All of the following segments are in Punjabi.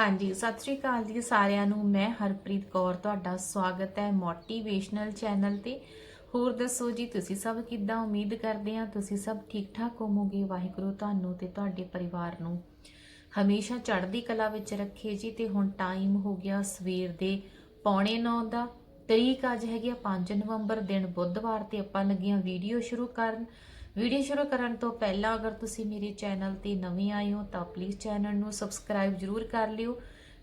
ਹਾਂਜੀ, ਸਤਿ ਸ਼੍ਰੀ ਅਕਾਲ ਜੀ ਸਾਰਿਆਂ ਨੂੰ। ਮੈਂ ਹਰਪ੍ਰੀਤ ਕੌਰ, ਤੁਹਾਡਾ ਸਵਾਗਤ ਹੈ ਮੋਟੀਵੇਸ਼ਨਲ ਚੈਨਲ ਤੇ। ਹੋਰ ਦੱਸੋ ਜੀ, ਤੁਸੀਂ ਸਭ ਕਿੱਦਾਂ? ਉਮੀਦ ਕਰਦੇ ਆ ਤੁਸੀਂ ਸਭ ਠੀਕ ਠਾਕ ਹੋਵੋਗੇ। ਵਾਹਿਗੁਰੂ ਤੁਹਾਨੂੰ ਤੇ ਤੁਹਾਡੇ ਪਰਿਵਾਰ ਨੂੰ ਹਮੇਸ਼ਾ ਚੜ੍ਹਦੀ ਕਲਾ ਵਿੱਚ ਰੱਖੇ ਜੀ। ਤੇ ਹੁਣ ਟਾਈਮ ਹੋ ਗਿਆ ਸਵੇਰ ਦੇ ਪੌਣੇ 9 ਦਾ। ਤਰੀਕ ਅੱਜ ਹੈਗੀ ਆ 5 ਨਵੰਬਰ, ਦਿਨ ਬੁੱਧਵਾਰ ਤੇ ਆਪਾਂ ਲੱਗੀਆਂ ਵੀਡੀਓ ਸ਼ੁਰੂ ਕਰਨ। ਵੀਡੀਓ ਸ਼ੁਰੂ ਕਰਨ ਤੋਂ ਪਹਿਲਾਂ ਅਗਰ ਤੁਸੀਂ ਮੇਰੇ ਚੈਨਲ ਤੇ ਨਵੇਂ ਆਏ ਹੋ ਤਾਂ ਪਲੀਜ਼ ਚੈਨਲ ਨੂੰ ਸਬਸਕ੍ਰਾਈਬ ਜਰੂਰ ਕਰ ਲਿਓ।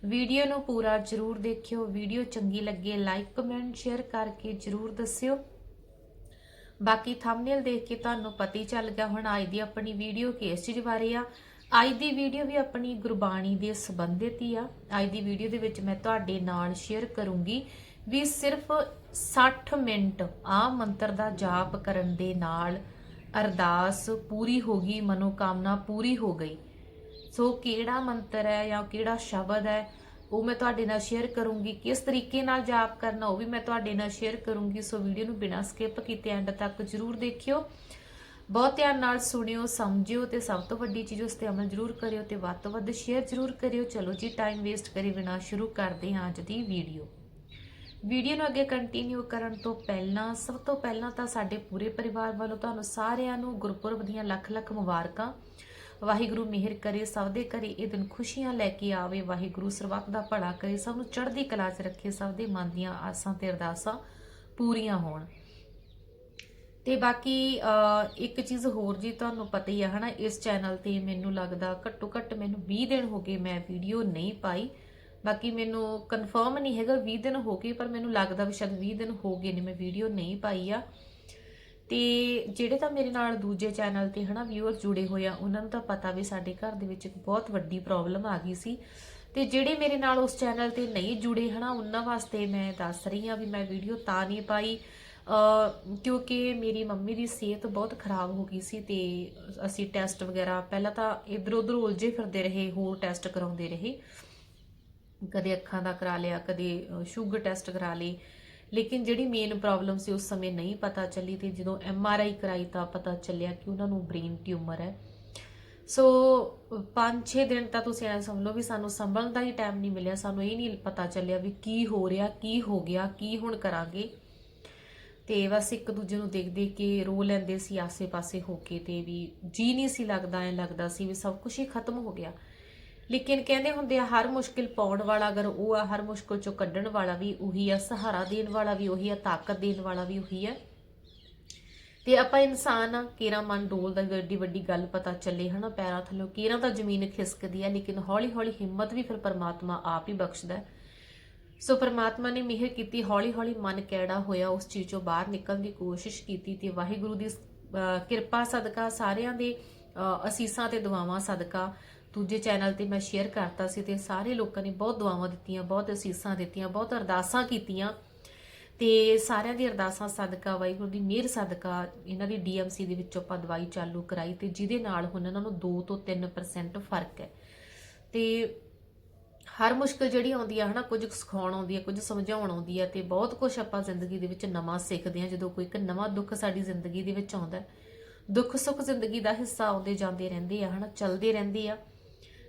ਵੀਡੀਓ ਨੂੰ ਪੂਰਾ ਜਰੂਰ ਦੇਖਿਓ। ਵੀਡੀਓ ਚੰਗੀ ਲੱਗੇ ਲਾਈਕ ਕਮੈਂਟ ਸ਼ੇਅਰ ਕਰਕੇ ਜਰੂਰ ਦੱਸਿਓ। ਬਾਕੀ ਥੰਬਨੇਲ ਦੇਖ ਕੇ ਤੁਹਾਨੂੰ ਪਤਾ ਹੀ ਚੱਲ ਗਿਆ ਹੁਣ ਅੱਜ ਦੀ ਆਪਣੀ ਵੀਡੀਓ ਕਿਸ ਚੀਜ਼ ਬਾਰੇ ਆ। ਅੱਜ ਦੀ ਵੀਡੀਓ ਵੀ ਆਪਣੀ ਗੁਰਬਾਣੀ ਦੇ ਸੰਬੰਧਿਤ ਹੀ ਆ। ਅੱਜ ਦੀ ਵੀਡੀਓ ਦੇ ਵਿੱਚ ਮੈਂ ਤੁਹਾਡੇ ਨਾਲ ਸ਼ੇਅਰ ਕਰੂੰਗੀ ਵੀ ਸਿਰਫ 60 ਮਿੰਟ ਆ ਮੰਤਰ ਦਾ ਜਾਪ ਕਰਨ ਦੇ ਨਾਲ ਅਰਦਾਸ ਪੂਰੀ ਹੋ ਗਈ, ਮਨੋਕਾਮਨਾ ਪੂਰੀ ਹੋ ਗਈ। ਸੋ ਕਿਹੜਾ ਮੰਤਰ ਹੈ ਜਾਂ ਕਿਹੜਾ ਸ਼ਬਦ ਹੈ, ਉਹ ਮੈਂ ਤੁਹਾਡੇ ਨਾਲ ਸ਼ੇਅਰ ਕਰੂੰਗੀ। ਕਿਸ ਤਰੀਕੇ ਨਾਲ ਜਾਪ ਕਰਨਾ, ਉਹ ਵੀ ਮੈਂ ਤੁਹਾਡੇ ਨਾਲ ਸ਼ੇਅਰ ਕਰੂੰਗੀ। ਸੋ ਵੀਡੀਓ ਨੂੰ ਬਿਨਾਂ ਸਕਿਪ ਕੀਤੇ ਐਂਡ ਤੱਕ ਜਰੂਰ ਦੇਖਿਓ। ਬਹੁਤ ਧਿਆਨ ਨਾਲ ਸੁਣਿਓ, ਸਮਝਿਓ ਤੇ ਸਭ ਤੋਂ ਵੱਡੀ ਚੀਜ਼ ਉਸ ਤੇ ਅਮਲ ਜਰੂਰ ਕਰਿਓ ਤੇ ਵੱਧ ਤੋਂ ਵੱਧ ਸ਼ੇਅਰ ਜਰੂਰ ਕਰਿਓ। ਚਲੋ ਜੀ ਟਾਈਮ ਵੇਸਟ ਕਰੇ ਬਿਨਾਂ ਸ਼ੁਰੂ ਕਰਦੇ ਹਾਂ ਅੱਜ ਦੀ ਵੀਡੀਓ ਵੀਡੀਓ ਨੂੰ ਅੱਗੇ ਕੰਟੀਨਿਊ ਕਰਨ ਤੋਂ ਪਹਿਲਾਂ, ਸਭ ਤੋਂ ਪਹਿਲਾਂ ਤਾਂ ਸਾਡੇ ਪੂਰੇ ਪਰਿਵਾਰ ਵੱਲੋਂ ਤੁਹਾਨੂੰ ਸਾਰਿਆਂ ਨੂੰ ਗੁਰਪੁਰਬ ਦੀਆਂ ਲੱਖ ਲੱਖ ਮੁਬਾਰਕਾਂ। ਵਾਹਿਗੁਰੂ ਮਿਹਰ ਕਰੇ, ਸਭ ਦੇ ਘਰੇ ਇਹ ਦਿਨ ਖੁਸ਼ੀਆਂ ਲੈ ਕੇ ਆਵੇ, ਵਾਹਿਗੁਰੂ ਸਰਬੱਤ ਦਾ ਭਲਾ ਕਰੇ, ਸਭ ਨੂੰ ਚੜ੍ਹਦੀ ਕਲਾ 'ਚ ਰੱਖੇ, ਸਭ ਦੇ ਮਨ ਦੀਆਂ ਆਸਾਂ ਤੇ ਅਰਦਾਸਾਂ ਪੂਰੀਆਂ ਹੋਣ। ਤੇ ਬਾਕੀ ਇੱਕ ਚੀਜ਼ ਹੋਰ ਜੀ ਤੁਹਾਨੂੰ ਪਤਾ ਹੀ ਆ, ਹਨਾ, ਇਸ ਚੈਨਲ ਤੇ ਮੈਨੂੰ ਲੱਗਦਾ ਘੱਟੋ ਘੱਟ ਮੈਨੂੰ 20 ਦਿਨ ਹੋ ਗਏ ਮੈਂ ਵੀਡੀਓ ਨਹੀਂ ਪਾਈ। ਬਾਕੀ ਮੈਨੂੰ ਕਨਫਰਮ ਨਹੀਂ ਹੈਗਾ 20 ਦਿਨ ਹੋ ਗਏ, ਪਰ ਮੈਨੂੰ ਲੱਗਦਾ ਵੀ ਸ਼ਾਇਦ 20 ਦਿਨ ਹੋ ਗਏ ਨੇ, ਮੈਂ ਵੀਡੀਓ ਨਹੀਂ ਪਾਈ ਆ। ਤੇ ਜਿਹੜੇ ਤਾਂ ਮੇਰੇ ਨਾਲ ਦੂਜੇ ਚੈਨਲ ਤੇ ਹਨਾ ਵਿਊਅਰਸ ਜੁੜੇ ਹੋਏ ਆ, ਉਹਨਾਂ ਨੂੰ ਤਾਂ ਪਤਾ ਵੀ ਸਾਡੇ ਘਰ ਦੇ ਵਿੱਚ ਇੱਕ ਬਹੁਤ ਵੱਡੀ ਪ੍ਰੋਬਲਮ ਆ ਗਈ ਸੀ। ਤੇ ਜਿਹੜੇ ਮੇਰੇ ਨਾਲ ਉਸ ਚੈਨਲ ਤੇ ਨਹੀਂ ਜੁੜੇ ਹਨਾ, ਉਹਨਾਂ ਵਾਸਤੇ ਮੈਂ ਦੱਸ ਰਹੀ ਆ ਵੀ ਮੈਂ ਵੀਡੀਓ ਤਾਂ ਨਹੀਂ ਪਾਈ। ਕਿਉਂਕਿ ਮੇਰੀ ਮੰਮੀ ਦੀ ਸਿਹਤ ਬਹੁਤ ਖਰਾਬ ਹੋ ਗਈ ਸੀ ਤੇ ਅਸੀਂ ਟੈਸਟ ਵਗੈਰਾ ਪਹਿਲਾਂ ਤਾਂ ਇਧਰ ਉਧਰ ਉਲਝੇ ਫਿਰਦੇ ਰਹੇ, ਹੋਰ ਟੈਸਟ ਕਰਾਉਂਦੇ ਰਹੇ। ਕਦੇ ਅੱਖਾਂ ਦਾ ਕਰਾ ਲਿਆ, ਕਦੇ ਸ਼ੂਗਰ ਟੈਸਟ ਕਰਾ ਲਈ ਲੇਕਿਨ ਜਿਹੜੀ ਮੇਨ ਪ੍ਰੋਬਲਮ ਸੀ ਉਸ ਸਮੇਂ ਨਹੀਂ ਪਤਾ ਚੱਲੀ ਤੇ ਜਦੋਂ ਐਮ ਆਰ ਆਈ ਕਰਾਈ ਤਾਂ ਪਤਾ ਚੱਲਿਆ ਕਿ ਉਹਨਾਂ ਨੂੰ ਬ੍ਰੇਨ ਟਿਊਮਰ ਹੈ। ਸੋ 5-6 ਦਿਨ ਤਾਂ ਤੁਸੀਂ ਐਂ ਸਮਝ ਲਓ ਵੀ ਸਾਨੂੰ ਸੰਭਲਣ ਦਾ ਹੀ ਟਾਈਮ ਨਹੀਂ ਮਿਲਿਆ, ਸਾਨੂੰ ਇਹ ਨਹੀਂ ਪਤਾ ਚੱਲਿਆ ਵੀ ਕੀ ਹੋ ਰਿਹਾ, ਕੀ ਹੋ ਗਿਆ, ਕੀ ਹੁਣ ਕਰਾਂਗੇ। ਤੇ ਬਸ ਇੱਕ ਦੂਜੇ ਨੂੰ ਦੇਖ ਦੇਖ ਕੇ ਰੋ ਲੈਂਦੇ ਸੀ ਆਸੇ-ਪਾਸੇ ਹੋ ਕੇ ਤੇ ਵੀ ਜੀ ਨਹੀਂ ਸੀ ਲੱਗਦਾ, ਐ ਲੱਗਦਾ ਸੀ ਵੀ ਸਭ ਕੁਝ ਹੀ ਖਤਮ ਹੋ ਗਿਆ। ਲੇਕਿਨ ਕਹਿੰਦੇ ਹੁੰਦੇ ਆ ਹਰ ਮੁਸ਼ਕਿਲ ਪਾਉਣ ਵਾਲਾ ਅਗਰ ਉਹ ਆ ਹਰ ਮੁਸ਼ਕਿਲ ਚੋਂ ਕੱਢਣ ਵਾਲਾ ਵੀ ਉਹੀ ਆ ਸਹਾਰਾ ਦੇਣ ਵਾਲਾ ਵੀ ਉਹੀ ਆ ਤਾਕਤ ਦੇਣ ਵਾਲਾ ਵੀ ਉਹੀ ਆ ਤੇ ਆਪਾਂ ਇਨਸਾਨ ਆ ਕੇਰਾ ਮਨ ਡੋਲਦਾ ਵੀ ਵੱਡੀ ਗੱਲ ਪਤਾ ਚੱਲੇ ਹਨਾ ਪੈਰਾਂ ਥੱਲੋਂ ਕੇਰਾ ਤਾਂ ਜ਼ਮੀਨ ਖਿਸਕਦੀ ਆ ਲੇਕਿਨ ਹੌਲੀ ਹੌਲੀ ਹਿੰਮਤ ਵੀ ਫਿਰ ਪਰਮਾਤਮਾ ਆਪ ਹੀ ਬਖਸ਼ਦਾ ਹੈ। ਸੋ ਪਰਮਾਤਮਾ ਨੇ ਮਿਹਰ ਕੀਤੀ ਹੌਲੀ ਹੌਲੀ ਮਨ ਕਿਹੜਾ ਹੋਇਆ ਉਸ ਚੀਜ਼ ਚੋਂ ਬਾਹਰ ਨਿਕਲਣ ਦੀ ਕੋਸ਼ਿਸ਼ ਕੀਤੀ ਤੇ ਵਾਹਿਗੁਰੂ ਦੀ ਅਹ, ਕਿਰਪਾ ਸਦਕਾ ਸਾਰਿਆਂ ਦੇ ਅਹ, ਅਸੀਸਾਂ ਤੇ ਦੁਆਵਾਂ ਸਦਕਾ ਦੂਜੇ ਚੈਨਲ ਤੇ ਮੈਂ ਸ਼ੇਅਰ ਕਰਤਾ ਸੀ ਤੇ ਸਾਰੇ ਲੋਕਾਂ ਨੇ ਬਹੁਤ ਦੁਆਵਾਂ ਦਿੱਤੀਆਂ, ਬਹੁਤ ਅਸੀਸਾਂ ਦਿੱਤੀਆਂ, ਬਹੁਤ ਅਰਦਾਸਾਂ ਕੀਤੀਆਂ। ਤੇ ਸਾਰਿਆਂ ਦੀ ਅਰਦਾਸਾਂ ਸਦਕਾ, ਵਾਹਿਗੁਰੂ ਦੀ ਮਿਹਰ ਸਦਕਾ ਇਹਨਾਂ ਦੀ ਡੀਐਮਸੀ ਦੇ ਵਿੱਚੋਂ ਆਪਾਂ ਦਵਾਈ ਚਾਲੂ ਕਰਾਈ ਤੇ ਜਿਹਦੇ ਨਾਲ ਹੁਣ ਇਹਨਾਂ ਨੂੰ 2 ਤੋਂ 3% ਫ਼ਰਕ ਹੈ। ਤੇ ਹਰ ਮੁਸ਼ਕਲ ਜਿਹੜੀ ਆਉਂਦੀ ਆ, ਹਨਾ, ਕੁਝ ਸਿਖਾਉਣ ਆਉਂਦੀ ਆ, ਕੁਝ ਸਮਝਾਉਣ ਆਉਂਦੀ ਆ ਤੇ ਬਹੁਤ ਕੁਝ ਆਪਾਂ ਜ਼ਿੰਦਗੀ ਦੇ ਵਿੱਚ ਨਵਾਂ ਸਿੱਖਦੇ ਆ ਜਦੋਂ ਕੋਈ ਇੱਕ ਨਵਾਂ ਦੁੱਖ ਸਾਡੀ ਜ਼ਿੰਦਗੀ ਦੇ ਵਿੱਚ ਆਉਂਦਾ ਦੁੱਖ ਸੁੱਖ ਜ਼ਿੰਦਗੀ ਦਾ ਹਿੱਸਾ ਆਉਂਦੇ ਜਾਂਦੇ ਰਹਿੰਦੇ ਆ, ਹਨਾ, ਚੱਲਦੇ ਰਹਿੰਦੇ ਆ।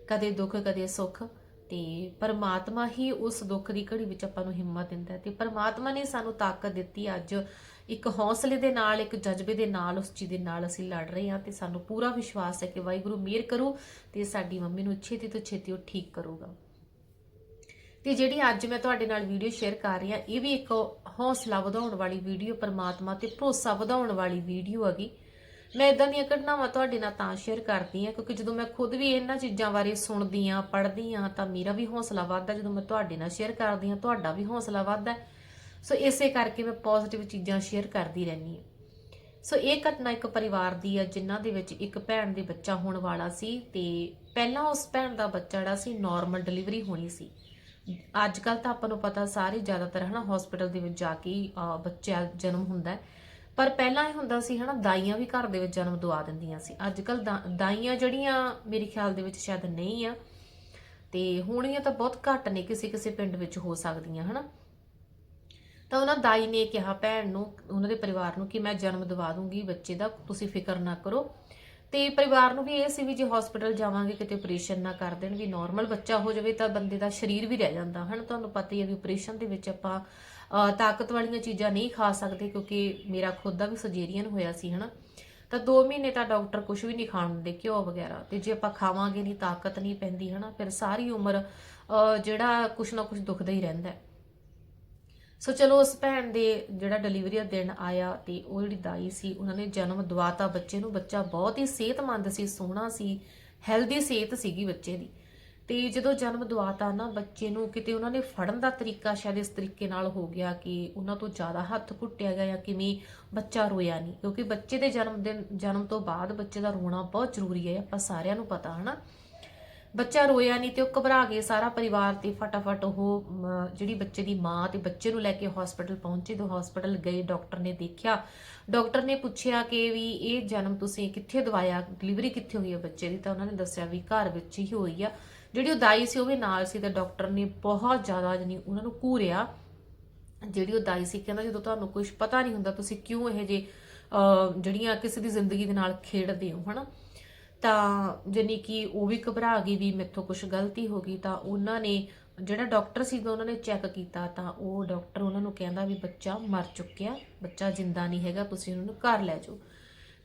ਕਦੇ ਦੁੱਖ, ਕਦੇ ਸੁੱਖ, ਤੇ ਪਰਮਾਤਮਾ ਹੀ ਉਸ ਦੁੱਖ ਦੀ ਘੜੀ ਵਿੱਚ ਆਪਾਂ ਨੂੰ ਹਿੰਮਤ ਦਿੰਦਾ ਹੈ ਤੇ ਪਰਮਾਤਮਾ ਨੇ ਸਾਨੂੰ ਤਾਕਤ ਦਿੱਤੀ ਅੱਜ ਇੱਕ ਹੌਸਲੇ ਦੇ ਨਾਲ, ਇੱਕ ਜਜ਼ਬੇ ਦੇ ਨਾਲ ਉਸ ਚੀਜ਼ ਦੇ ਨਾਲ ਅਸੀਂ ਲੜ ਰਹੇ ਹਾਂ ਤੇ ਸਾਨੂੰ ਪੂਰਾ ਵਿਸ਼ਵਾਸ ਹੈ ਕਿ ਵਾਹਿਗੁਰੂ ਮਿਹਰ ਕਰੂ ਤੇ ਸਾਡੀ ਮੰਮੀ ਨੂੰ ਛੇਤੀ ਤੋਂ ਛੇਤੀ ਉਹ ਠੀਕ ਕਰੂਗਾ। ਤੇ ਜਿਹੜੀ ਅੱਜ ਮੈਂ ਤੁਹਾਡੇ ਨਾਲ ਵੀਡੀਓ ਸ਼ੇਅਰ ਕਰ ਰਹੀ ਹਾਂ, ਇਹ ਵੀ ਇੱਕ ਹੌਸਲਾ ਵਧਾਉਣ ਵਾਲੀ ਵੀਡੀਓ, ਪਰਮਾਤਮਾ ਤੇ ਭਰੋਸਾ ਵਧਾਉਣ ਵਾਲੀ ਵੀਡੀਓ ਹੈਗੀ। ਮੈਂ ਇਦਾਂ ਦੀਆਂ ਘਟਨਾਵਾਂ ਤੁਹਾਡੇ ਨਾਲ ਤਾਂ ਸ਼ੇਅਰ ਕਰਦੀ ਹਾਂ ਕਿਉਂਕਿ ਜਦੋਂ ਮੈਂ ਖੁਦ ਵੀ ਇਹਨਾਂ ਚੀਜ਼ਾਂ ਬਾਰੇ ਸੁਣਦੀ ਹਾਂ ਪੜ੍ਹਦੀ ਹਾਂ ਤਾਂ ਮੇਰਾ ਵੀ ਹੌਸਲਾ ਵੱਧਦਾ। ਜਦੋਂ ਮੈਂ ਤੁਹਾਡੇ ਨਾਲ ਸ਼ੇਅਰ ਕਰਦੀ ਹਾਂ ਤੁਹਾਡਾ ਵੀ ਹੌਸਲਾ ਵੱਧਦਾ। ਸੋ ਇਸੇ ਕਰਕੇ ਮੈਂ ਪੋਜ਼ਿਟਿਵ ਚੀਜ਼ਾਂ ਸ਼ੇਅਰ ਕਰਦੀ ਰਹਿੰਦੀ ਹਾਂ। ਸੋ ਇਹ ਘਟਨਾ ਇੱਕ ਪਰਿਵਾਰ ਦੀ ਹੈ ਜਿਨ੍ਹਾਂ ਦੇ ਵਿੱਚ ਇੱਕ ਭੈਣ ਦੇ ਬੱਚਾ ਹੋਣ ਵਾਲਾ ਸੀ ਤੇ ਪਹਿਲਾਂ ਉਸ ਭੈਣ ਦਾ ਬੱਚਾ ਜਿਹੜਾ ਸੀ ਨਾਰਮਲ ਡਿਲੀਵਰੀ ਹੋਣੀ ਸੀ। ਅੱਜ ਕੱਲ ਤਾਂ ਆਪਾਂ ਨੂੰ ਪਤਾ ਸਾਰੇ ਜ਼ਿਆਦਾਤਰ ਹਨਾ ਹਸਪੀਟਲ ਦੇ ਵਿੱਚ ਜਾ ਕੇ ਹੀ, ਅਹ, ਬੱਚਾ ਜਨਮ ਹੁੰਦਾ ਹੈ। ਪਰ ਪਹਿਲਾਂ ਇਹ ਹੁੰਦਾ ਸੀ ਹਨਾ, ਦਾਈਆਂ ਵੀ ਘਰ ਦੇ ਵਿੱਚ ਜਨਮ ਦਵਾ ਦਿੰਦੀਆਂ ਸੀ। ਅੱਜ ਕੱਲ ਦਾਈਆਂ ਜਿਹੜੀਆਂ ਮੇਰੇ ਖਿਆਲ ਦੇ ਵਿੱਚ ਸ਼ਾਇਦ ਨਹੀਂ ਆ, ਤੇ ਹੋਣੀਆਂ ਤਾਂ ਬਹੁਤ ਘੱਟ ਨੇ ਕਿਸੇ ਕਿਸੇ ਪਿੰਡ ਵਿੱਚ ਹੋ ਸਕਦੀਆਂ, ਹਨਾ। ਤਾਂ ਉਹਨਾਂ ਦਾਈ ਨੇ ਕਿਹਾ, ਭੈਣ ਨੂੰ, ਉਹਨਾਂ ਦੇ ਪਰਿਵਾਰ ਨੂੰ ਕਿ ਮੈਂ ਜਨਮ ਦਵਾ ਦੂੰਗੀ ਬੱਚੇ ਦਾ, ਤੁਸੀਂ ਫਿਕਰ ਨਾ ਕਰੋ। ਤੇ ਪਰਿਵਾਰ ਨੂੰ ਵੀ ਇਹ ਸੀ ਵੀ ਜੇ ਹਸਪੀਟਲ ਜਾਵਾਂਗੇ, ਕਿਤੇ ਆਪਰੇਸ਼ਨ ਨਾ ਕਰ ਦੇਣ, ਵੀ ਨਾਰਮਲ ਬੱਚਾ ਹੋ ਜਾਵੇ ਤਾਂ ਬੰਦੇ ਦਾ ਸਰੀਰ ਵੀ ਰਹਿ ਜਾਂਦਾ, ਹਨ। ਤੁਹਾਨੂੰ ਪਤਾ ਹੀ ਹੈ ਵੀ ਆਪਰੇਸ਼ਨ ਦੇ ਵਿੱਚ ਆਪਾਂ ਤਾਕਤ ਵਾਲੀਆਂ ਚੀਜ਼ਾਂ ਨਹੀਂ ਖਾ ਸਕਦੇ ਕਿਉਂਕਿ ਮੇਰਾ ਖੁਦ ਦਾ ਵੀ ਸਰਜਰੀਅਨ ਹੋਇਆ ਸੀ, ਹਨਾ। ਤਾਂ 2 ਮਹੀਨੇ ਤਾਂ ਡਾਕਟਰ ਕੁਝ ਵੀ ਨਹੀਂ ਖਾਣ ਦਿੰਦੇ, ਘਿਓ ਵਗੈਰਾ। ਤੇ ਜੇ ਆਪਾਂ ਖਾਵਾਂਗੇ ਨਹੀਂ, ਤਾਕਤ ਨਹੀਂ ਪੈਂਦੀ, ਹਨਾ, ਫਿਰ ਸਾਰੀ ਉਮਰ ਜਿਹੜਾ ਕੁਛ ਨਾ ਕੁਛ ਦੁਖਦਾ ਹੀ ਰਹਿੰਦਾ ਸੋ ਚਲੋ, ਉਸ ਭੈਣ ਦੇ ਜਿਹੜਾ ਡਿਲੀਵਰੀ ਦਾ ਦਿਨ ਆਇਆ ਤੇ ਉਹ ਜਿਹੜੀ ਦਾਈ ਸੀ, ਉਹਨਾਂ ਨੇ ਜਨਮ ਦਵਾਤਾ ਬੱਚੇ ਨੂੰ। ਬੱਚਾ ਬਹੁਤ ਹੀ ਸਿਹਤਮੰਦ ਸੀ, ਸੋਹਣਾ ਸੀ ਹੈਲਦੀ ਸਿਹਤ ਸੀਗੀ ਬੱਚੇ ਦੀ। ਤੇ ਜਦੋਂ ਜਨਮ ਦਵਾਤਾ ਨਾ ਬੱਚੇ ਨੂੰ ਕਿਤੇ ਉਹਨਾਂ ਨੇ ਫੜਨ ਦਾ ਤਰੀਕਾ ਸ਼ਾਇਦ ਇਸ ਤਰੀਕੇ ਨਾਲ ਹੋ ਗਿਆ ਕਿ ਉਹਨਾਂ ਤੋਂ ਜ਼ਿਆਦਾ ਹੱਥ ਘੁੱਟਿਆ ਗਿਆ ਜਾਂ ਕਿਵੇਂ ਬੱਚਾ ਰੋਇਆ ਨਹੀਂ, ਕਿਉਂਕਿ ਬੱਚੇ ਦੇ ਜਨਮ ਦਿਨ, ਜਨਮ ਤੋਂ ਬਾਅਦ ਬੱਚੇ ਦਾ ਰੋਣਾ ਬਹੁਤ ਜ਼ਰੂਰੀ ਹੈ, ਆਪਾਂ ਸਾਰਿਆਂ ਨੂੰ ਪਤਾ, ਹਨਾ? ਬੱਚਾ ਰੋਇਆ ਨਹੀਂ ਤੇ ਉਹ ਘਬਰਾ ਕੇ ਸਾਰਾ ਪਰਿਵਾਰ ਤੇ ਫਟਾਫਟ ਉਹ ਜਿਹੜੀ ਬੱਚੇ ਦੀ ਮਾਂ ਤੇ ਬੱਚੇ ਨੂੰ ਲੈ ਕੇ ਹਸਪੀਟਲ ਪਹੁੰਚੇ ਤੇ ਹਸਪੀਟਲ ਗਏ ਡਾਕਟਰ ਨੇ ਦੇਖਿਆ। ਡਾਕਟਰ ਨੇ ਪੁੱਛਿਆ ਕਿ ਵੀ ਇਹ ਜਨਮ ਤੁਸੀਂ ਕਿੱਥੇ ਦਵਾਇਆ ਡਿਲੀਵਰੀ ਕਿੱਥੇ ਹੋਈ ਹੈ ਬੱਚੇ ਦੀ? ਤਾਂ ਉਹਨਾਂ ਨੇ ਦੱਸਿਆ ਵੀ ਘਰ ਵਿੱਚ ਹੀ ਹੋਈ ਆ। ਜਿਹੜੀ ਉਹ ਦਾਈ ਸੀ, ਉਹ ਵੀ ਨਾਲ ਸੀ ਤੇ ਡਾਕਟਰ ਨੇ ਬਹੁਤ ਜ਼ਿਆਦਾ ਜਾਨੀ ਉਹਨਾਂ ਨੂੰ ਘੂਰਿਆ। ਜਿਹੜੀ ਉਹ ਦਾਈ ਸੀ, ਕਹਿੰਦਾ ਜਦੋਂ ਤੁਹਾਨੂੰ ਕੁਝ ਪਤਾ ਨਹੀਂ ਹੁੰਦਾ, ਤੁਸੀਂ ਕਿਉਂ ਇਹ ਜੇ ਜਿਹੜੀਆਂ ਕਿਸੇ ਦੀ ਜ਼ਿੰਦਗੀ ਦੇ ਨਾਲ ਖੇਡਦੇ ਹੋ, ਹਨਾ? ਤਾਂ ਜਾਨੀ ਕਿ ਉਹ ਵੀ ਘਬਰਾ ਗਈ ਵੀ ਮੇਥੋਂ ਕੁਝ ਗਲਤੀ ਹੋ ਗਈ, ਤਾਂ ਉਹਨਾਂ ਨੇ ਜਿਹੜਾ ਡਾਕਟਰ ਸੀਗਾ, ਉਹਨਾਂ ਨੇ ਚੈੱਕ ਕੀਤਾ, ਤਾਂ ਉਹ ਡਾਕਟਰ ਉਹਨਾਂ ਨੂੰ ਕਹਿੰਦਾ ਵੀ ਬੱਚਾ ਮਰ ਚੁੱਕਿਆ, ਬੱਚਾ ਜਿੰਦਾ ਨਹੀਂ ਹੈਗਾ, ਤੁਸੀਂ ਉਹਨੂੰ ਘਰ ਲੈ ਜਾਓ।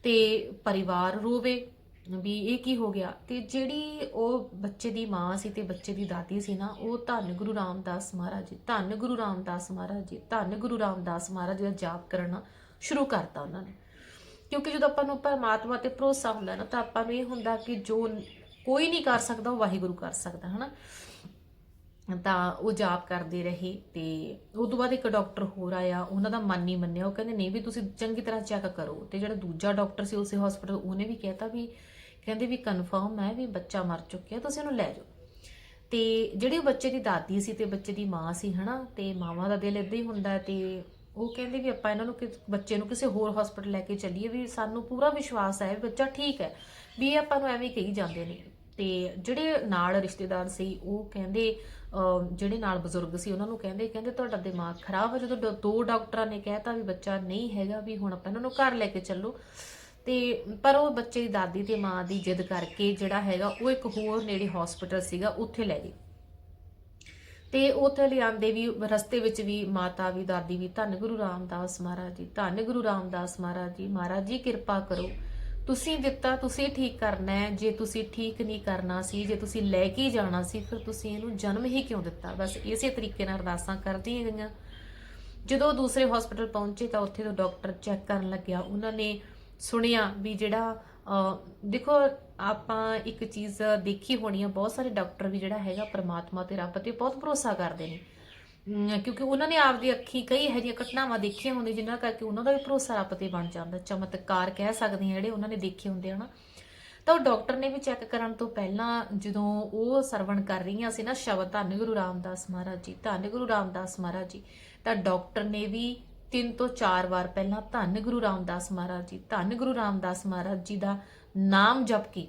ਤੇ ਪਰਿਵਾਰ ਰੋਵੇ ਵੀ ਇਹ ਕੀ ਹੋ ਗਿਆ? ਤੇ ਜਿਹੜੀ ਉਹ ਬੱਚੇ ਦੀ ਮਾਂ ਸੀ ਤੇ ਬੱਚੇ ਦੀ ਦਾਦੀ ਸੀ ਨਾ, ਉਹ ਧੰਨ ਗੁਰੂ ਰਾਮਦਾਸ ਮਹਾਰਾਜ ਜੀ ਧੰਨ ਗੁਰੂ ਰਾਮਦਾਸ ਮਹਾਰਾਜ ਜੀ ਧੰਨ ਗੁਰੂ ਰਾਮਦਾਸ ਮਹਾਰਾਜ ਜੀ ਦਾ ਜਾਪ ਕਰਨਾ ਸ਼ੁਰੂ ਕਰਤਾ ਉਹਨਾਂ ਨੇ। ਕਿਉਂਕਿ ਜਦੋਂ ਆਪਾਂ ਨੂੰ ਪਰਮਾਤਮਾ ਤੇ ਭਰੋਸਾ ਹੁੰਦਾ ਨਾ, ਤਾਂ ਆਪਾਂ ਨੂੰ ਇਹ ਹੁੰਦਾ ਕਿ ਜੋ ਕੋਈ ਨਹੀਂ ਕਰ ਸਕਦਾ, ਉਹ ਵਾਹਿਗੁਰੂ ਕਰ ਸਕਦਾ, ਹਨਾ? ਤਾਂ ਉਹ ਜਾਪ ਕਰਦੇ ਰਹੇ ਤੇ ਉਸ ਤੋਂ ਬਾਅਦ ਇੱਕ ਡਾਕਟਰ ਹੋਰ ਆਇਆ, ਉਹਨਾਂ ਦਾ ਮਨ ਨਹੀਂ ਮੰਨਿਆ। ਉਹ ਕਹਿੰਦੇ, ਨਹੀਂ ਵੀ ਤੁਸੀਂ ਚੰਗੀ ਤਰ੍ਹਾਂ ਚੈੱਕ ਕਰੋ। ਤੇ ਜਿਹੜਾ ਦੂਜਾ ਡਾਕਟਰ ਸੀ, ਉਸੇ ਹਸਪੀਟਲ ਉਹਨੇ ਵੀ ਕਹਿਤਾ ਵੀ ਕਹਿੰਦੇ ਵੀ ਕਨਫਰਮ ਹੈ ਵੀ ਬੱਚਾ ਮਰ ਚੁੱਕਿਆ, ਤੁਸੀਂ ਉਹਨੂੰ ਲੈ ਜਾਓ। ਤੇ ਜਿਹੜੀ ਉਹ ਬੱਚੇ ਦੀ ਦਾਦੀ ਸੀ ਤੇ ਬੱਚੇ ਦੀ ਮਾਂ ਸੀ, ਹਨਾ, ਤੇ ਮਾਵਾਂ ਦਾ ਦਿਲ ਇਦਾਂ ਹੀ ਹੁੰਦਾ ਹੈ ਤੇ ਉਹ ਕਹਿੰਦੇ ਵੀ ਆਪਾਂ ਇਹਨਾਂ ਨੂੰ ਕਿ ਬੱਚੇ ਨੂੰ ਕਿਸੇ ਹੋਰ ਹਸਪੀਟਲ ਲੈ ਕੇ ਚੱਲੀਏ ਵੀ ਸਾਨੂੰ ਪੂਰਾ ਵਿਸ਼ਵਾਸ ਹੈ ਵੀ ਬੱਚਾ ਠੀਕ ਹੈ, ਵੀ ਇਹ ਆਪਾਂ ਨੂੰ ਐਵੇਂ ਕਹੀ ਜਾਂਦੇ ਨੇ। ਤੇ ਜਿਹੜੇ ਨਾਲ ਰਿਸ਼ਤੇਦਾਰ ਸੀ, ਉਹ ਕਹਿੰਦੇ ਜਿਹੜੇ ਨਾਲ ਬਜ਼ੁਰਗ ਸੀ, ਉਹਨਾਂ ਨੂੰ ਕਹਿੰਦੇ ਕਹਿੰਦੇ ਤੁਹਾਡਾ ਦਿਮਾਗ ਖਰਾਬ ਹੈ, ਜਦੋਂ ਡ- ਦੋ ਡਾਕਟਰਾਂ ਨੇ ਕਹਿਤਾ ਵੀ ਬੱਚਾ ਨਹੀਂ ਹੈਗਾ, ਵੀ ਹੁਣ ਆਪਾਂ ਇਹਨਾਂ ਨੂੰ ਘਰ ਲੈ ਕੇ ਚੱਲੋ। ਤੇ ਪਰ ਉਹ ਬੱਚੇ ਦੀ ਦਾਦੀ ਤੇ ਮਾਂ ਦੀ ਜਿੱਦ ਕਰਕੇ ਜਿਹੜਾ ਹੈਗਾ, ਉਹ ਇੱਕ ਹੋਰ ਨੇੜੇ ਹਸਪੀਟਲ ਸੀਗਾ, ਉੱਥੇ ਲੈ ਗਏ। ਤੇ ਉੱਥੇ ਲਿਆਂਦੇ ਵੀ, ਰਸਤੇ ਵਿੱਚ ਵੀ ਮਾਤਾ ਵੀ, ਦਾਦੀ ਵੀ, ਧੰਨ ਗੁਰੂ ਰਾਮਦਾਸ ਮਹਾਰਾਜ ਜੀ, ਧੰਨ ਗੁਰੂ ਰਾਮਦਾਸ ਮਹਾਰਾਜ ਜੀ ਮਹਾਰਾਜ ਜੀ, ਕਿਰਪਾ ਕਰੋ। ਤੁਸੀਂ ਦਿੱਤਾ, ਤੁਸੀਂ ਠੀਕ ਕਰਨਾ ਹੈ। ਜੇ ਤੁਸੀਂ ਠੀਕ ਨਹੀਂ ਕਰਨਾ ਸੀ, ਜੇ ਤੁਸੀਂ ਲੈ ਕੇ ਜਾਣਾ ਸੀ, ਫਿਰ ਤੁਸੀਂ ਇਹਨੂੰ ਜਨਮ ਹੀ ਕਿਉਂ ਦਿੱਤਾ? ਬਸ ਇਸੇ ਤਰੀਕੇ ਨਾਲ ਅਰਦਾਸਾਂ ਕਰਦੀਆਂ ਗਈਆਂ। ਜਦੋਂ ਉਹ ਦੂਸਰੇ ਹਸਪੀਟਲ ਪਹੁੰਚੇ ਤਾਂ ਉੱਥੇ ਤੋਂ ਡਾਕਟਰ ਚੈੱਕ ਕਰਨ ਲੱਗਿਆ। ਉਹਨਾਂ ਨੇ ਸੁਣਿਆ ਵੀ ਜਿਹੜਾ ਦੇਖੋ ਆਪਾਂ ਇੱਕ ਚੀਜ਼ ਦੇਖੀ ਹੋਣੀ ਆ, ਬਹੁਤ ਸਾਰੇ ਡਾਕਟਰ ਵੀ ਜਿਹੜਾ ਹੈਗਾ ਪ੍ਰਮਾਤਮਾ ਤੇ ਰੱਬ ਤੇ ਬਹੁਤ ਭਰੋਸਾ ਕਰਦੇ ਨੇ। ਕਿਉਂਕਿ ਉਹਨਾਂ ਨੇ ਆਪਦੀ ਅੱਖੀ ਕਈ ਇਹੋ ਜਿਹੀਆਂ ਘਟਨਾਵਾਂ ਦੇਖੀਆਂ ਹੁੰਦੀਆਂ ਜਿਨ੍ਹਾਂ ਕਰਕੇ ਉਹਨਾਂ ਦਾ ਵੀ ਭਰੋਸਾ ਰੱਬ ਤੇ ਬਣ ਜਾਂਦਾ। ਚਮਤਕਾਰ ਕਹਿ ਸਕਦੇ ਆ ਜਿਹੜੇ ਉਹਨਾਂ ਨੇ ਦੇਖੇ ਹੁੰਦੇ ਆ ਨਾ। ਤਾਂ ਉਹ ਡਾਕਟਰ ਨੇ ਵੀ ਚੈੱਕ ਕਰਨ ਤੋਂ ਪਹਿਲਾਂ ਜਦੋਂ ਉਹ ਸਰਵਣ ਕਰ ਰਹੀਆਂ ਸੀ ਨਾ, ਸ਼ਬਦ ਧੰਨ ਗੁਰੂ ਰਾਮਦਾਸ ਮਹਾਰਾਜ ਜੀ, ਧੰਨ ਗੁਰੂ ਰਾਮਦਾਸ ਮਹਾਰਾਜ ਜੀ, ਤਾਂ ਡਾਕਟਰ ਨੇ ਵੀ ਤਿੰਨ ਤੋਂ ਚਾਰ ਵਾਰ ਪਹਿਲਾਂ ਧੰਨ ਗੁਰੂ ਰਾਮਦਾਸ ਮਹਾਰਾਜ ਜੀ, ਧੰਨ ਗੁਰੂ ਰਾਮਦਾਸ ਮਹਾਰਾਜ ਜੀ ਦਾ ਨਾਮ ਜਪ ਕੇ।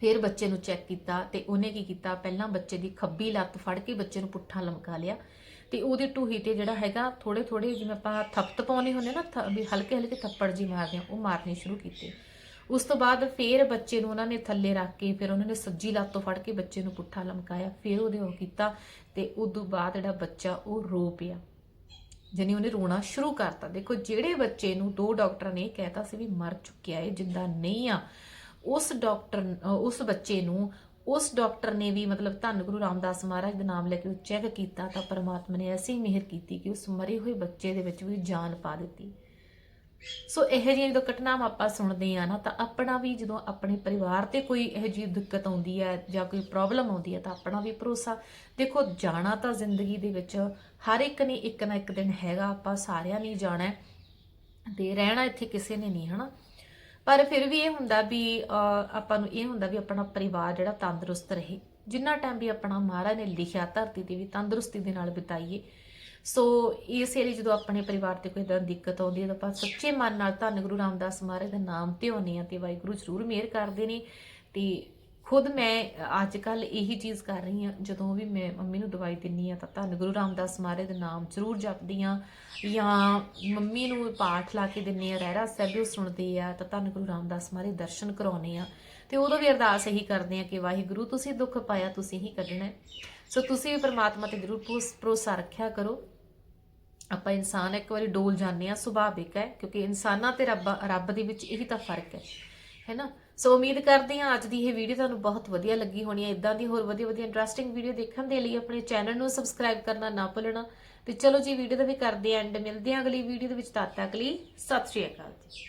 ਫਿਰ ਬੱਚੇ ਨੂੰ ਚੈੱਕ ਕੀਤਾ ਤੇ ਉਹਨੇ ਕੀ ਕੀਤਾ? ਪਹਿਲਾਂ ਬੱਚੇ ਦੀ ਖੱਬੀ ਲੱਤ ਫੜ ਕੇ ਬੱਚੇ ਨੂੰ ਪੁੱਠਾ ਲਮਕਾ ਲਿਆ ਤੇ ਉਹਦੀ ਟੂਹੀ ਤੇ ਜਿਹੜਾ ਹੈਗਾ ਥੋੜੇ ਥੋੜੇ ਜਿਵੇਂ ਆਪਾਂ ਥੱਪਤ ਪਾਉਣੇ ਹੁੰਦੇ ਨਾ, ਥ- ਵੀ ਹਲਕੇ ਹਲਕੇ ਥੱਪੜ ਜੀ ਮਾਰਦੇ ਆ ਉਹ ਮਾਰਨੇ ਸ਼ੁਰੂ ਕੀਤੇ। ਉਸ ਤੋਂ ਬਾਅਦ ਫਿਰ ਬੱਚੇ ਨੂੰ ਉਹਨਾਂ ਨੇ ਥੱਲੇ ਰੱਖ ਕੇ, ਫਿਰ ਉਹਨਾਂ ਨੇ ਸੱਜੀ ਲੱਤ ਤੋਂ ਫੜ ਕੇ ਬੱਚੇ ਨੂੰ ਪੁੱਠਾ ਲਮਕਾਇਆ, ਫਿਰ ਉਹਦੇ ਉਹ ਕੀਤਾ ਤੇ ਉਸ ਤੋਂ ਬਾਅਦ ਜਿਹੜਾ ਬੱਚਾ ਉਹ ਰੋ ਪਿਆ। ਜਾਨੀ ਉਹਨੇ ਰੋਣਾ ਸ਼ੁਰੂ ਕਰਤਾ। ਦੇਖੋ, ਜਿਹੜੇ ਬੱਚੇ ਨੂੰ ਦੋ ਡਾਕਟਰਾਂ ਨੇ ਕਹਿਤਾ ਸੀ ਵੀ ਮਰ ਚੁੱਕਿਆ ਹੈ ਜਿੰਦਾ ਨਹੀਂ ਆ, ਉਸ ਡਾਕਟਰ, ਉਸ ਬੱਚੇ ਨੂੰ, ਉਸ ਡਾਕਟਰ ਨੇ ਵੀ ਮਤਲਬ ਧੰਨ ਗੁਰੂ ਰਾਮਦਾਸ ਮਹਾਰਾਜ ਦਾ ਨਾਮ ਲੈ ਕੇ ਉਹ ਚੈੱਕ ਕੀਤਾ ਤਾਂ ਪਰਮਾਤਮਾ ਨੇ ਐਸੀ ਮਿਹਰ ਕੀਤੀ ਕਿ ਉਸ ਮਰੇ ਹੋਏ ਬੱਚੇ ਦੇ ਵਿੱਚ ਵੀ ਜਾਨ ਪਾ ਦਿੱਤੀ। ਸੋ ਇਹ ਜਿਹੀਆਂ ਜਦੋਂ ਘਟਨਾਵਾਂ ਆਪਾਂ ਸੁਣਦੇ ਆ ਨਾ, ਤਾਂ ਆਪਣਾ ਵੀ ਜਦੋਂ ਆਪਣੇ ਪਰਿਵਾਰ ਤੇ ਕੋਈ ਇਹ ਜਿਹੀ ਦਿੱਕਤ ਆਉਂਦੀ ਹੈ ਜਾਂ ਕੋਈ ਪ੍ਰੋਬਲਮ ਆਉਂਦੀ ਹੈ ਤਾਂ ਆਪਣਾ ਵੀ ਭਰੋਸਾ। ਦੇਖੋ, ਜਾਣਾ ਤਾਂ ਜ਼ਿੰਦਗੀ ਦੇ ਵਿੱਚ ਹਰ ਇੱਕ ਨੇ ਇੱਕ ਨਾ ਇੱਕ ਦਿਨ ਹੈਗਾ, ਆਪਾਂ ਸਾਰਿਆਂ ਨੇ ਜਾਣਾ ਹੈ ਤੇ ਰਹਿਣਾ ਇੱਥੇ ਕਿਸੇ ਨੇ ਨਹੀਂ, ਹਨਾ? ਪਰ ਫਿਰ ਵੀ ਇਹ ਹੁੰਦਾ ਵੀ ਆਪਾਂ ਨੂੰ ਇਹ ਹੁੰਦਾ ਵੀ ਆਪਣਾ ਪਰਿਵਾਰ ਜਿਹੜਾ ਤੰਦਰੁਸਤ ਰਹੇ। ਜਿੰਨਾ ਟਾਈਮ ਵੀ ਆਪਣਾ ਮਹਾਰਾਜ ਨੇ ਲਿਖਿਆ ਧਰਤੀ ਤੇ ਵੀ ਤੰਦਰੁਸਤੀ ਦੇ ਨਾਲ ਬਿਤਾਈਏ। ਸੋ ਇਸ ਲਈ ਜਦੋਂ ਆਪਣੇ ਪਰਿਵਾਰ ਤੇ ਕੋਈ ਇਦਾਂ ਦਿੱਕਤ ਆਉਂਦੀ ਹੈ ਤਾਂ ਆਪਾਂ ਸੱਚੇ ਮਨ ਨਾਲ ਧੰਨ ਗੁਰੂ ਰਾਮਦਾਸ ਮਹਾਰਾਜ ਦਾ ਨਾਮ ਧਿਆਉਂਦੇ ਆ ਤੇ ਵਾਹਿਗੁਰੂ ਜ਼ਰੂਰ ਮਿਹਰ ਕਰਦੇ ਨੇ। ਤੇ ਖੁਦ ਮੈਂ ਅੱਜ ਕੱਲ ਇਹੀ ਚੀਜ਼ ਕਰ ਰਹੀ ਹਾਂ, ਜਦੋਂ ਵੀ ਮੈਂ ਮੰਮੀ ਨੂੰ ਦਵਾਈ ਦਿੰਨੀ ਆ ਤਾਂ ਧੰਨ ਗੁਰੂ ਰਾਮਦਾਸ ਮਹਾਰਾਜ ਦੇ ਨਾਮ ਜ਼ਰੂਰ ਜਪਦੀ ਆ ਜਾਂ ਮੰਮੀ ਨੂੰ ਪਾਠ ਲਾ ਕੇ ਦਿੰਨੀ ਆ ਰਹਿਰਾ ਸਾਹਿਬ ਵੀ ਸੁਣਦੇ ਆ ਤਾਂ ਧੰਨ ਗੁਰੂ ਰਾਮਦਾਸ ਮਹਾਰਾਜ ਦਰਸ਼ਨ ਕਰਾਉਨੇ ਆ ਤੇ ਉਦੋਂ ਵੀ ਅਰਦਾਸ ਇਹੀ ਕਰਦੇ ਆ ਕਿ ਵਾਹਿਗੁਰੂ, ਤੁਸੀਂ ਦੁੱਖ ਪਾਇਆ, ਤੁਸੀਂ ਹੀ ਕੱਢਣਾ ਸੋ ਤੁਸੀਂ ਵੀ ਪ੍ਰਮਾਤਮਾ ਤੇ ਜ਼ਰੂਰ ਭਰੋਸ- ਭਰੋਸਾ ਰੱਖਿਆ ਕਰੋ। ਆਪਾਂ ਇਨਸਾਨ ਇੱਕ ਵਾਰੀ ਡੋਲ ਜਾਂਦੇ ਆ ਸੁਭਾਵਿਕ ਹੈ, ਕਿਉਂਕਿ ਇਨਸਾਨਾਂ ਤੇ ਰੱਬ ਰੱਬ ਦੇ ਵਿੱਚ ਇਹੀ ਤਾਂ ਫ਼ਰਕ ਹੈ ਹੈਨਾ ਸੋ ਉਮੀਦ ਕਰਦੇ ਹਾਂ ਅੱਜ ਦੀ ਇਹ ਵੀਡੀਓ ਤੁਹਾਨੂੰ ਬਹੁਤ ਵਧੀਆ ਲੱਗੀ ਹੋਣੀ ਹੈ। ਇਦਾਂ ਦੀ ਹੋਰ ਵਧੀਆ ਵਧੀਆ ਇੰਟਰਸਟਿੰਗ ਵੀਡੀਓ ਦੇਖਣ ਦੇ ਲਈ ਆਪਣੇ ਚੈਨਲ ਨੂੰ ਸਬਸਕ੍ਰਾਈਬ ਕਰਨਾ ਨਾ ਭੁੱਲਣਾ। ਤੇ ਚਲੋ ਜੀ ਵੀਡੀਓ ਦਾ ਵੀ ਕਰਦੇ ਐਂਡ ਮਿਲਦੇ ਹਾਂ ਅਗਲੀ ਵੀਡੀਓ ਦੇ ਵਿੱਚ। ਤਦ ਤੱਕ ਲਈ ਸਤਿ ਸ਼੍ਰੀ ਅਕਾਲ ਜੀ।